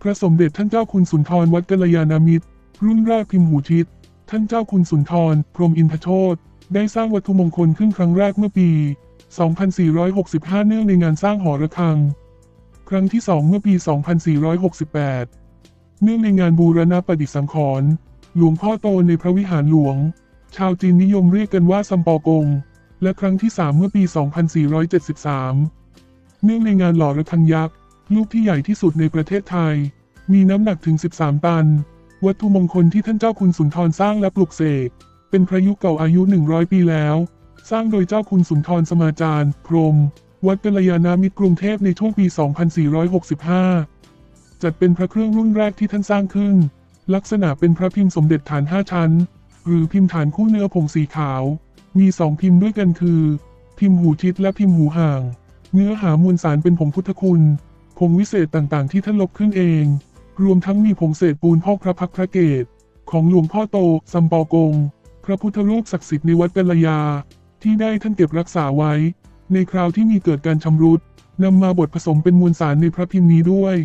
พระสมเด็จท่านเจ้าคุณสุนทรวัดกัลยาณมิตร รุ่นแรกพิมพ์หูทิศท่านเจ้าคุณสุนทร พรหมอินทโชตได้สร้างวัตถุมงคลขึ้นครั้งแรกเมื่อปี 2465 เนื่องในงานสร้างหอระฆัง ครั้งที่2เมื่อปี 2468 เนื่องในงานบูรณะปฏิสังขรณ์หลวงพ่อโตในพระวิหารหลวง ชาวจีนนิยมเรียกกันว่าซัมปอกง และครั้งที่3เมื่อปี 2473 เนื่องในงานหล่อระฆังยักษ์ ลูกที่ใหญ่ที่สุดในประเทศไทย มีน้ำหนักถึง 13 ตัน วัตถุมงคลที่ท่านเจ้าคุณสุนทรสร้างและปลุกเสก เป็นพระยุคเก่าอายุ 100 ปีแล้ว สร้างโดยเจ้าคุณสุนทรสมาจารย์ พรม วัดกัลยาณมิตรกรุงเทพในช่วงปี 2465 จัดเป็นพระเครื่องรุ่นแรกที่ท่านสร้างขึ้น ลักษณะเป็นพระพิมพ์สมเด็จฐาน 5 ชั้น หรือพิมพ์ฐานคู่เนื้อผงสีขาว มีสองพิมพ์ด้วยกันคือ พิมพ์หูทิศและพิมพ์หูห่าง เนื้อหามวลสารเป็นผงพุทธคุณ ผงวิเศษต่างๆ ที่ท่านลบขึ้นเอง รวมทั้งมีผงเศษปูนพ่อพระพักตร์พระเกศของหลวงพ่อโตสัมปอกง พระพุทธรูปศักดิ์สิทธิ์ในวัดกัลยา ที่ได้ท่านเก็บรักษาไว้ ในคราวที่มีเกิดการชำรุดนำมาบดผสมเป็นมวลสารในพระพิมพ์นี้ด้วย